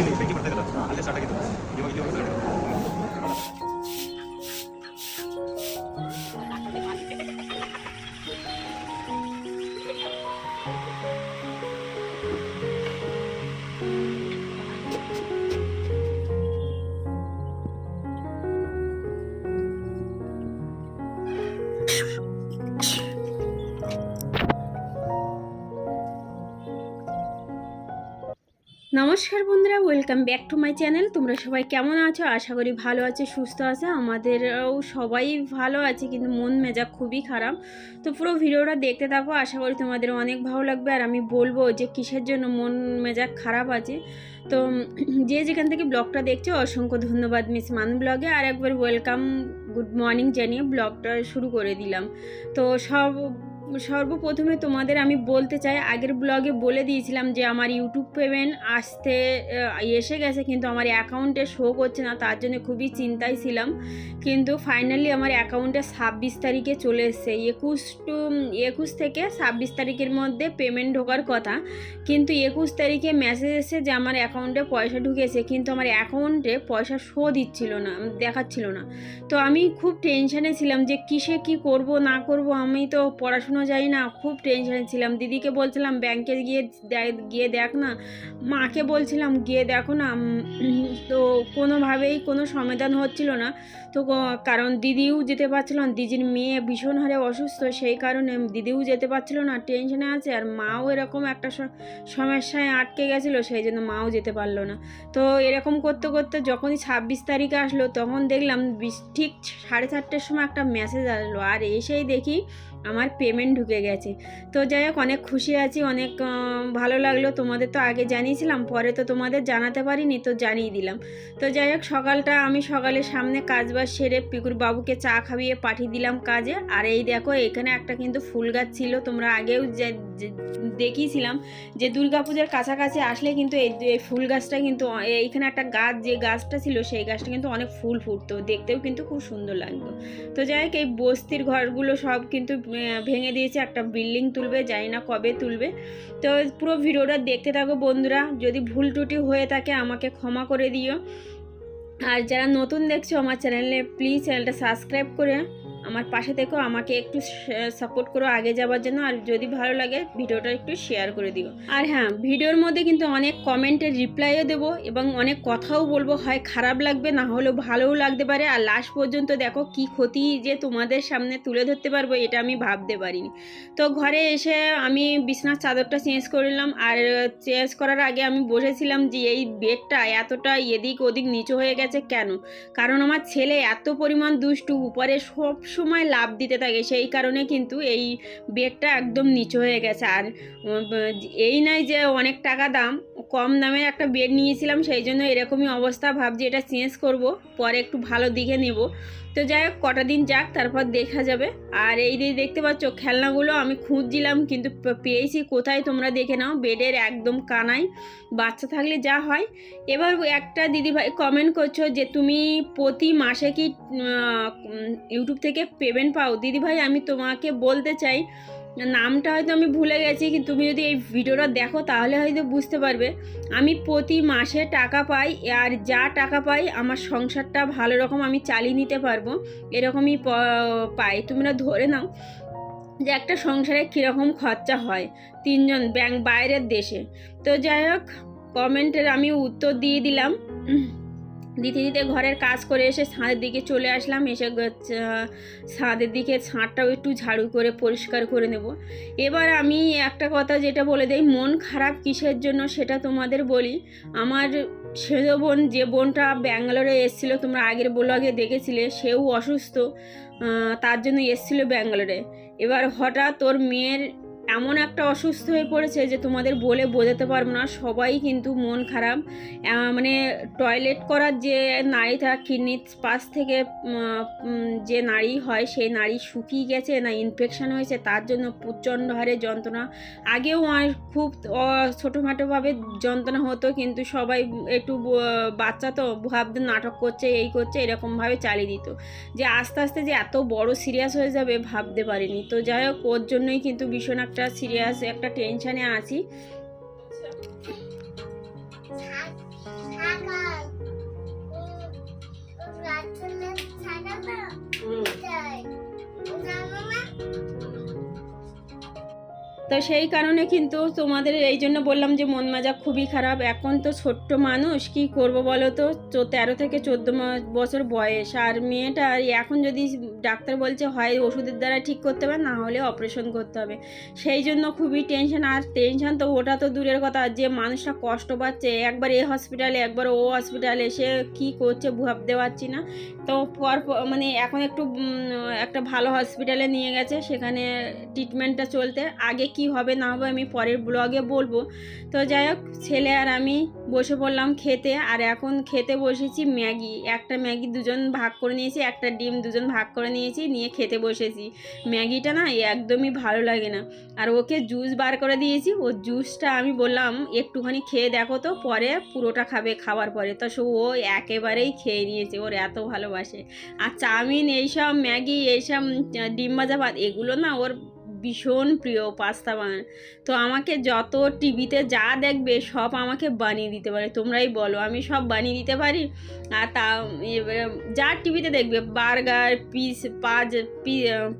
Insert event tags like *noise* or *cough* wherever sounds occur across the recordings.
ಇಲ್ಲಿ ಬೆಂಕಿ ಬರ್ತಾ ಅಲ್ಲೇ ಸ್ಟಾರ್ಟ್ ಆಗಿದ್ದು. ಇವಾಗ ಇಲ್ಲಿ নমস্কার বন্ধুরা welcome back to my channel তোমরা সবাই কেমন আছো? আশা করি ভালো আছে, সুস্থ আছে। আমাদেরও সবাই ভালো আছে, কিন্তু মন মেজাজ খুবই খারাপ। তো পুরো ভিডিওটা দেখতে থাকো, আশা করি তোমাদের অনেক ভালো লাগবে। আর আমি বলব যে কিসের জন্য মন মেজাজ খারাপ আছে? তো যে যেখান থেকে ব্লগটা দেখছ, অসংখ্য ধন্যবাদ মিস মান ব্লগে। আর একবার ওয়েলকাম গুড মর্নিং জানিয়ে ব্লগটা শুরু করে দিলাম। তো সব সর্বপ্রথমে তোমাদের আমি বলতে চাই, আগের ব্লগে বলে দিয়েছিলাম যে আমার ইউটিউব পেমেন্ট আসতে এসে গেছে, কিন্তু আমার অ্যাকাউন্টে শো করছে না, তার জন্য খুবই চিন্তায় ছিলাম। কিন্তু ফাইনালি আমার অ্যাকাউন্টে ছাব্বিশ তারিখে চলে এসছে, একুশ টু একুশ থেকে ছাব্বিশ তারিখের মধ্যে পেমেন্ট ঢোকার কথা। কিন্তু একুশ তারিখে মেসেজ এসেছে যে আমার অ্যাকাউন্টে পয়সা ঢুকেছে, কিন্তু আমার অ্যাকাউন্টে পয়সা শো দিচ্ছিল না দেখাচ্ছিল না। তো আমি খুব টেনশানে ছিলাম যে কিসে কি করব, না করব, আমি তো পড়াশুনো যাই না খুব টেনশানে ছিলাম। দিদিকে বলছিলাম ব্যাংকে গিয়ে গিয়ে দেখ না। মাকে বলছিলাম, গিয়ে দেখো না। তো কোনোভাবেই কোনো সমাধান হচ্ছিল না। তো কারণ দিদিও যেতে পারছিল না, দিদির মেয়ে ভীষণ হারে অসুস্থ, সেই কারণে দিদিও যেতে পারছিল না টেনশনে আছে। আর মাও এরকম একটা সমস্যায় আটকে গেছিল, সেই জন্য মাও যেতে পারল না। তো এরকম করতে করতে যখনই ছাব্বিশ তারিখে আসলো, তখন দেখলাম ঠিক সাড়ে চারটের সময় একটা মেসেজ আসলো। আর এসেই দেখি আমার পেমেন্ট ঢুকে গেছে। তো যাই হোক অনেক খুশি আছি, অনেক ভালো লাগল। তোমাদের তো আগে জানিয়েছিলাম, পরে তো তোমাদের জানাতে পারিনি, তো জানিয়ে দিলাম। তো যাই হোক সকালটা আমি সকালে সামনে কাজবাজ সেরে পিকুর বাবুকে চা খাইয়ে পাঠিয়ে দিলাম কাজে। আর এই দেখো, এখানে একটা কিন্তু ফুল গাছ ছিল, তোমরা আগেও দেখিয়েছিলাম যে, দুর্গাপূজার কাছাকাছি আসলে কিন্তু এই ফুল গাছটা কিন্তু, এইখানে একটা গাছ, যে গাছটা ছিল, সেই গাছটা কিন্তু অনেক ফুল ফুটতো। দেখতেও কিন্তু খুব সুন্দর লাগতো। তো যাই হোক এই বস্তির ঘরগুলো সব কিন্তু ভেঙে দিয়েছে, একটা বিল্ডিং তুলবে, জানি না কবে তুলবে। তো পুরো ভিডিওটা দেখতে থাকো বন্ধুরা, যদি ভুল টুটি হয়ে থাকে আমাকে ক্ষমা করে দিও। আর যারা নতুন দেখছ আমার চ্যানেলে প্লিজ চ্যানেলটা সাবস্ক্রাইব করে আমার পাশে থেকেও আমাকে একটু সাপোর্ট করো আগে যাওয়ার জন্য। আর যদি ভালো লাগে, ভিডিওটা একটু শেয়ার করে দিও। আর হ্যাঁ ভিডিওর মধ্যে কিন্তু অনেক কমেন্টের রিপ্লাইও দেবো এবং অনেক কথাও বলব। হয় খারাপ লাগবে, না হলেও ভালোও লাগতে পারে। আর লাস্ট পর্যন্ত দেখো কি ক্ষতি যে তোমাদের সামনে তুলে ধরতে পারব, এটা আমি ভাবতে পারিনি। তো ঘরে এসে আমি বিছনার চাদরটা চেঞ্জ করলাম আর চেঞ্জ করার আগে আমি বসেছিলাম যে এই বেডটা এতটা এদিক ওদিক নিচু হয়ে গেছে কেন? কারণ আমার ছেলে এত পরিমাণ দুষ্টু, উপরে সব সময় লাভ দিতে থাকে, সেই কারণে কিন্তু এই বেডটা একদম নিচু হয়ে গেছে। আর এই নয় যে অনেক টাকা দাম কম দামের একটা বেড নিয়েছিলাম, সেই জন্য এরকমই অবস্থা। ভাবছি এটা চেঞ্জ করব, পরে একটু ভালো দিকে নেব। তো যাই হোক, কটা দিন যাক, তারপর দেখা যাবে। আর এই যে দেখতে পাচ্ছ, খেলনাগুলো আমি খুঁজছিলাম, কিন্তু পেয়েছি কোথায় তোমরা দেখে নাও। বেডের একদম কানায়। বাচ্চা থাকলে যা হয়। এবার একটা দিদিভাই কমেন্ট করছ যে, তুমি প্রতি মাসে কি ইউটিউব থেকে পেমেন্ট পাও? দিদিভাই, আমি তোমাকে বলতে চাই নামটা হয়তো আমি ভুলে গেছি, কিন্তু তুমি যদি এই ভিডিওটা দেখো তাহলে হয়তো বুঝতে পারবে। আমি প্রতি মাসে টাকা পাই, আর যা টাকা পাই আমার সংসারটা ভালো রকম আমি চালিয়ে নিতে পারব, এরকমই পাই। তোমরা ধরে নাও যে একটা সংসারে কীরকম খরচা হয় তিনজন ব্যাংক বাইরের দেশে। তো যাই হোক কমেন্টের আমি উত্তর দিয়ে দিলাম। দিতে দিতে ঘরের কাজ করে এসে ছাদের দিকে চলে আসলাম। এসে ছাদের দিকে ছাদটাও একটু ঝাড়ু করে পরিষ্কার করে নেব। এবার আমি একটা কথা যেটা বলে দেই, মন খারাপ কিসের জন্য সেটা তোমাদের বলি। আমার সেজ বোন, যে বোনটা ব্যাঙ্গালোরে এসেছিল, তোমরা আগের ব্লগে দেখেছিলে, সেও অসুস্থ তার জন্য এসেছিল ব্যাঙ্গালোরে। এবার হঠাৎ তোর মেয়ের এমন একটা অসুস্থ হয়ে পড়েছে যে তোমাদের বলে বোঝাতে পারব না। সবাই কিন্তু মন খারাপ। মানে টয়লেট করার যে নাড়িটা কিডনির পাশ থেকে যে নাড়ি হয়, সেই নাড়ি শুকিয়ে গেছে না ইনফেকশান হয়েছে, তার জন্য প্রচণ্ড হারে যন্ত্রণা। আগেও আমার খুব ছোটোখাটোভাবে যন্ত্রণা হতো, কিন্তু সবাই একটু বাচ্চা তো, ভাবতে নাটক করছে, এই করছে, এরকমভাবে চালিয়ে দিত। যে আস্তে আস্তে যে এত বড় সিরিয়াস হয়ে যাবে, ভাবতে পারিনি। তো যাই হোক, ওর জন্যই কিন্তু ভীষণ একটা সিরিয়াস একটা টেনশানে আছি। ছাগল। তো সেই কারণে কিন্তু তোমাদের এই জন্য বললাম যে মন মাজা খুবই খারাপ। এখন তো ছোট্ট মানুষ, কি করব বলো তো? তেরো থেকে চোদ্দ বছর বয়স। আর মেয়েটা এখন যদি ডাক্তার বলছে হয় ওষুধের দ্বারা ঠিক করতে হবে, না হলে অপারেশন করতে হবে। সেই জন্য খুবই টেনশন, আর টেনশন তো ওটা তো দূরের কথা। যে মানুষটা কষ্ট পাচ্ছে, একবার এ হসপিটালে, একবার ও হসপিটালে, সে কি করছে ভাবতে পারছি না। তো পর মানে এখন একটু একটা ভালো হসপিটালে নিয়ে গেছে, সেখানে ট্রিটমেন্টটা চলতে। আগে কি হবে না হবে আমি পরের ব্লগে বলব। তো যাই হোক, ছেলে আর আমি বসে পড়লাম খেতে আর এখন খেতে বসেছি ম্যাগি। একটা ম্যাগি দুজন ভাগ করে নিয়েছি, একটা ডিম দুজন ভাগ করে নিয়েছি, নিয়ে খেতে বসেছি। ম্যাগিটা না একদমই ভালো লাগে না। আর ওকে জুস বার করে দিয়েছি, ও জুসটা আমি বললাম, একটুখানি খেয়ে দেখো তো, পরে পুরোটা খাবে খাওয়ার পরে। তো সে ও একেবারেই খেয়ে নিয়েছে, ওর এত ভালোবাসে। আর চাউমিন, এইসব ম্যাগি, এইসব ডিম ভাজা ভাত, এগুলো না ওর ভীষণ প্রিয় পাস্তা বানান। তো আমাকে যত টিভিতে যা দেখবে সব আমাকে বানিয়ে দিতে পারে। তোমরাই বলো, আমি সব বানিয়ে দিতে পারি? আর তা, এবারে যা টিভিতে দেখবে, বার্গার, পিস, পাজ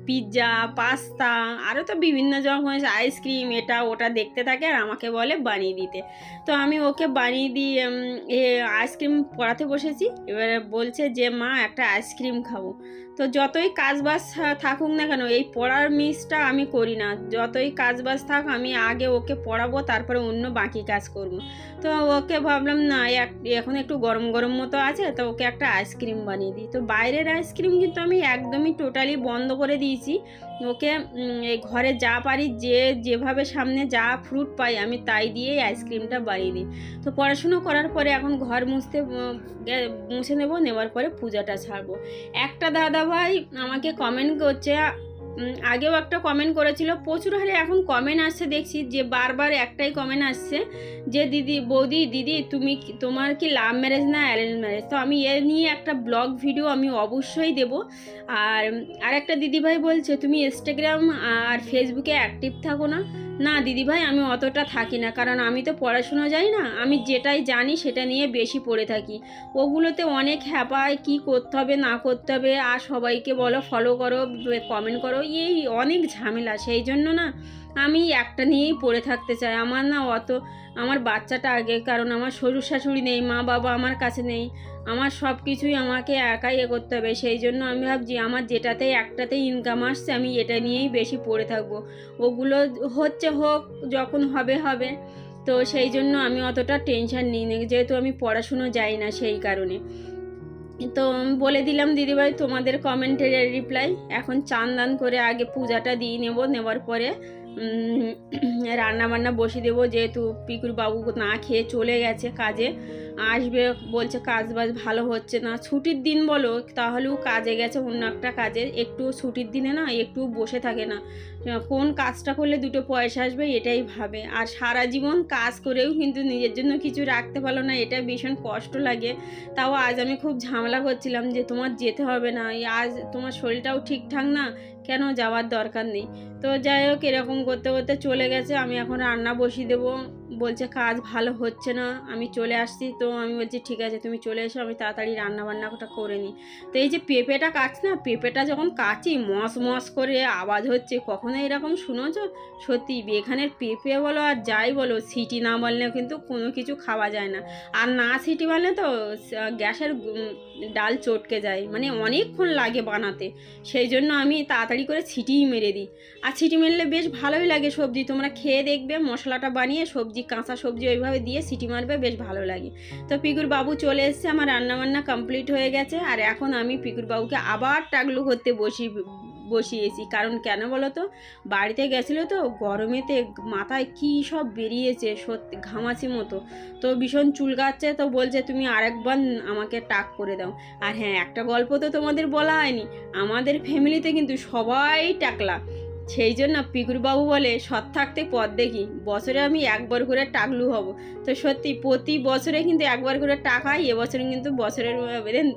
পিৎজা, পাস্তা, আরও তো বিভিন্ন যখন আইসক্রিম, এটা ওটা দেখতে থাকে আর আমাকে বলে বানিয়ে দিতে। তো আমি ওকে বানিয়ে দিয়ে আইসক্রিম পড়াতে বসেছি। এবারে বলছে যে, মা, একটা আইসক্রিম খাব। তো যতই কাজবাজ থাকুক না কেন, এই পড়ার মিসটা আমি করি না। যতই কাজবাজ থাক, আমি আগে ওকে পড়াবো, তারপরে অন্য বাকি কাজ করব। তো ওকে ভাবলাম, না এখন একটু গরম গরম মতো আছে, তো ওকে একটা আইসক্রিম বানিয়ে দিই। তো বাইরের আইসক্রিম কিন্তু আমি একদমই টোটালি বন্ধ করে দিয়েছি। ওকে এই ঘরে যা পারি, যে, যেভাবে সামনে যা ফ্রুট পাই, আমি তাই দিয়েই আইসক্রিমটা বানিয়ে দিই। তো পড়াশুনো করার পরে এখন ঘর মুছতে মুছে নেব, নেওয়ার পরে পূজাটা ছাড়বো। একটা দাদা ভাই আমাকে কমেন্ট করছে। আগেও একটা কমেন্ট করেছিল, প্রচুর হারে এখন কমেন্ট আসছে দেখছি, যে বারবার একটাই কমেন্ট আসছে, যে দিদি, বৌদি, দিদি, তুমি তোমার কি লাভ ম্যারেজ না অ্যারেঞ্জ ম্যারেজ তো আমি এ নিয়ে একটা ব্লগ ভিডিও আমি অবশ্যই দেব। আর আর একটা দিদিভাই বলছে, তুমি ইনস্টাগ্রাম আর ফেসবুকে অ্যাক্টিভ থাকো না। না, দিদিভাই, আমি অতটা থাকি না। কারণ আমি তো পড়াশুনো যাই না, আমি যেটাই জানি সেটা নিয়ে বেশি পড়ে থাকি। ওগুলোতে অনেক হ্যাপায়, কি করতে হবে, না করতে হবে, আর সবাইকে বলো ফলো করো কমেন্ট করো, এই অনেক ঝামেলা। সেই জন্য না, আমি একটা নিয়েই পড়ে থাকতে চাই। আমার না অত, আমার বাচ্চাটা আগে, কারণ আমার শ্বশুর শাশুড়ি নেই, মা বাবা আমার কাছে নেই। আমার সব কিছুই আমাকে একাই এ করতে হবে। সেই জন্য আমি ভাবছি, আমার যেটাতে একটাতেই ইনকাম আসছে, আমি এটা নিয়েই বেশি পড়ে থাকব। ওগুলো হচ্ছে হোক, যখন হবে হবে। তো সেই জন্য আমি অতটা টেনশন নিই না, যেহেতু আমি পড়াশুনো যাই না সেই কারণে। তো বলে দিলাম, দিদিভাই, তোমাদের কমেন্টের রিপ্লাই এখন চান দান করে আগে পূজাটা দিয়ে নেব, নেওয়ার পরে *clears throat* রান্না বান্না বসিয়ে দেবো, যেহেতু পিকুর বাবু না খেয়ে চলে গেছে কাজে। আসবে, বলছে কাজ বাজ ভালো হচ্ছে না। ছুটির দিন বলো, তাহলেও কাজে গেছে অন্য একটা কাজে। একটু ছুটির দিনে না, একটু বসে থাকে না। কোন কাজটা করলে দুটো পয়সা আসবে, এটাই ভাবে। আর সারা জীবন কাজ করেও কিন্তু নিজের জন্য কিছু রাখতে পারল না, এটা ভীষণ কষ্ট লাগে। তাও আজ আমি খুব ঝামেলা করছিলাম যে তোমার যেতে হবে না। আজ তোমার শরীরটাও ঠিকঠাক না কেন যাওয়ার দরকার নেই? তো যাই হোক, এরকম করতে করতে চলে গেছে। আমি এখন রান্না বসিয়ে দেবো। বলছে, কাজ ভালো হচ্ছে না, আমি চলে আসছি। তো আমি বলছি, ঠিক আছে, তুমি চলে এসো, আমি তাড়াতাড়ি রান্না বান্নাটা করে নিই। তো এই যে পেঁপেটা কাটছ না, পেঁপেটা যখন কাচি মস মস করে আওয়াজ হচ্ছে, কখনো এরকম শুনেছ? সত্যি, এখানের পেঁপে বলো আর যাই বলো, সিটি না বললে কিন্তু কোনো কিছু খাওয়া যায় না। আর না সিটি বললে তো গ্যাসের ডাল চটকে যায় মানে অনেকক্ষণ লাগে বানাতে। সেই জন্য আমি তাড়াতাড়ি করে ছিটিই মেরে দিই। আর ছিটি মেরলে বেশ ভালোই লাগে সবজি, তোমরা খেয়ে দেখবে, মশলাটা বানিয়ে সবজি কাঁচা সবজি ওইভাবে দিয়ে সিটি মারবে বেশ ভালো লাগে। তো পিকুর বাবু চলে এসছে, আমার রান্নাবান্না কমপ্লিট হয়ে গেছে, আর এখন আমি পিকুর বাবুকে আবার টাগলু করতে বসি, বসিয়েছি। কারণ কেন বলো তো? বাড়িতে গেছিল তো, গরমেতে মাথায় কী সব বেরিয়েছে, সত্যি ঘামাচি মতো। তো ভীষণ চুলকাচ্ছে তো বলছে তুমি আরেকবার আমাকে টাক করে দাও। আর হ্যাঁ একটা গল্প তো তোমাদের বলা হয়নি। আমাদের ফ্যামিলিতে কিন্তু সবাই টাকলা। সেই জন্য পিকুরবাবু বলে, সৎ থাকতে পথ দেখি। বছরে আমি একবার করে টাকলু হব। তো সত্যি, প্রতি বছরে কিন্তু একবার করে টাকাই এবছরে কিন্তু বছরের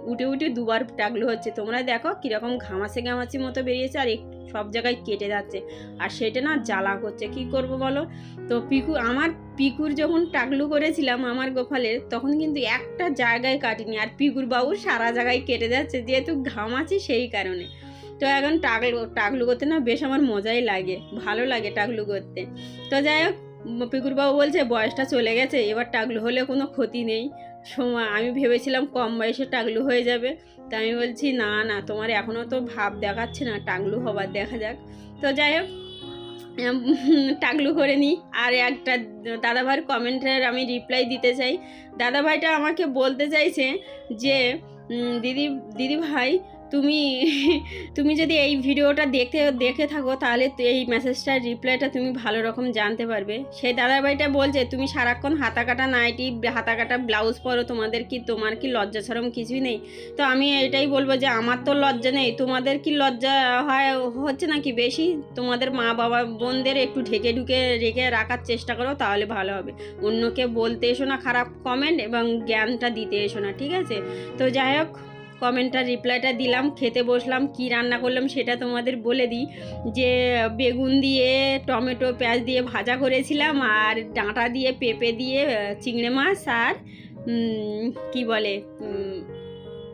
উঠে উঠে দুবার টাকলু হচ্ছে। তোমরা দেখো কীরকম ঘামাসে ঘামাচি মতো বেরিয়েছে আর সব জায়গায় কেটে যাচ্ছে। আর সেটা না জ্বালা করছে। কি করব বলো? তো পিকু, আমার পিকুর যখন টাকলু করেছিলাম আমার গোপালের তখন কিন্তু একটা জায়গায় কাটিনি। আর পিকুর বাবু সারা জায়গায় কেটে যাচ্ছে। যেহেতু ঘামাছি সেই কারণে। তো এখন টাকলু টাকলু করতে না বেশ আমার মজাই লাগে, ভালো লাগে টাকলু করতে তো যাই হোক পিকুরবাবু বলছে, বয়সটা চলে গেছে, এবার টাকলু হলে কোনো ক্ষতি নেই। সময় আমি ভেবেছিলাম কম বয়সে টাকলু হয়ে যাবে। তা আমি বলছি, না না, তোমার এখনও তো ভাব দেখাচ্ছে না টাকলু হবার, দেখা যাক। তো যাই হোক টাকলু করে নিই। আর একটা দাদাভাইয়ের কমেন্টের আমি রিপ্লাই দিতে চাই। দাদাভাইটা আমাকে বলতে চাইছে যে দিদি দিদি ভাই তুমি তুমি যদি এই ভিডিওটা দেখতে, দেখে থাকো, তাহলে এই মেসেজটার রিপ্লাইটা তুমি ভালো রকম জানতে পারবে। সেই দাদাভাইটা বলছে, তুমি সারাক্ষণ হাতা কাটা নাইটি হাতা কাটা ব্লাউজ পরো, তোমাদের কি, তোমার কি লজ্জা সরম কিছুই নেই? তো আমি এটাই বলব যে, আমার তো লজ্জা নেই, তোমাদের কি লজ্জা হয়, হচ্ছে নাকি বেশি? তোমাদের মা বাবা বোনদের একটু ঢেকে ঢুকে রেখে রাখার চেষ্টা করো, তাহলে ভালো হবে। অন্যকে বলতে এসো না খারাপ কমেন্ট এবং জ্ঞানটা দিতে এসো না, ঠিক আছে? তো যাই হোক কমেন্টটার রিপ্লাইটা দিলাম, খেতে বসলাম, কি রান্না করলাম সেটা তোমাদের বলে দিই। যে বেগুন দিয়ে, টমেটো, পেঁয়াজ দিয়ে ভাজা করেছিলাম আর ডাঁটা দিয়ে, পেঁপে দিয়ে চিংড়ে মাছ আর কি বলে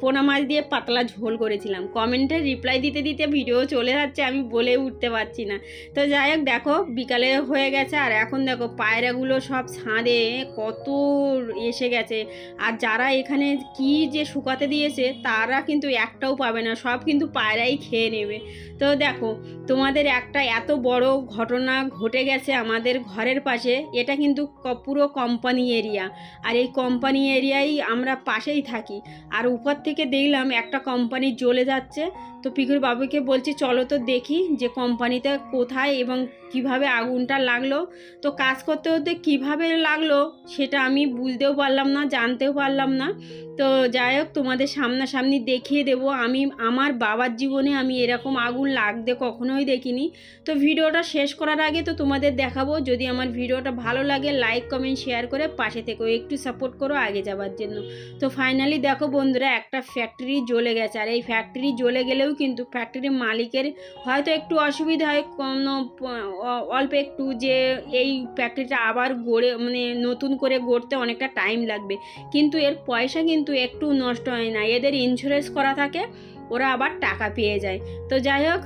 পোনা মাছ দিয়ে পাতলা ঝোল করেছিলাম। কমেন্টে রিপ্লাই দিতে দিতে ভিডিও চলে যাচ্ছে, আমি বলে উঠতে পারছি না। তো যাই হোক, দেখো, বিকালে হয়ে গেছে, আর এখন দেখো, পায়রাগুলো সব ছাদে, কত এসে গেছে। আর যারা এখানে কি যে শুকাতে দিয়েছে, তারা কিন্তু একটাও পাবে না, সব কিন্তু পায়রাই খেয়ে নেবে। তো দেখো, তোমাদের একটা এত বড় ঘটনা ঘটে গেছে আমাদের ঘরের পাশে, এটা কিন্তু পুরো কোম্পানি এরিয়া আর এই কোম্পানি এরিয়ায় আমরা পাশেই থাকি। আর উপর থেকে দেখলাম একটা কোম্পানি জ্বলে যাচ্ছে। তো পিকুর বাবুকে বলছি, চলো তো দেখি যে কোম্পানিতে কোথায় এবং কীভাবে আগুনটা লাগল। তো কাজ করতে করতে কীভাবে লাগল, সেটা আমি বুঝতেও পারলাম না, জানতেও পারলাম না। তো যাই হোক, তোমাদের সামনাসামনি দেখিয়ে দেবো। আমি, আমার বাবার জীবনে আমি এরকম আগুন লাগতে কখনোই দেখিনি। তো ভিডিওটা শেষ করার আগে তো তোমাদের দেখাবো, যদি আমার ভিডিওটা ভালো লাগে লাইক কমেন্ট শেয়ার করে পাশে থেকো একটু সাপোর্ট করো আগে যাওয়ার জন্য। তো ফাইনালি দেখো বন্ধুরা, একটা ফ্যাক্টরি জ্বলে গেছে। আর এই ফ্যাক্টরি জ্বলে গেলেও কিন্তু ফ্যাক্টরির মালিকের হয়তো একটু অসুবিধা হয়, কোনো অল্প একটু যে এই ফ্যাক্টরিটা আবার গড়ে মানে নতুন করে গড়তে অনেকটা টাইম লাগবে। কিন্তু এর পয়সা কিন্তু একটু নষ্ট হয় না। এদের ইন্স্যুরেন্স করা থাকে, ওরা আবার টাকা পেয়ে যায়। তো যাই হোক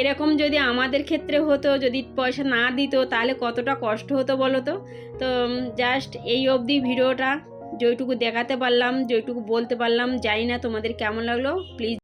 এরকম যদি আমাদের ক্ষেত্রে হতো, যদি পয়সা না দিত, তাহলে কতটা কষ্ট হতো বলো তো? তো জাস্ট এই অবধি ভিডিওটা, যেটুকু দেখাতে পারলাম, যেটুকু বলতে পারলাম, জানি না তোমাদের কেমন লাগল প্লিজ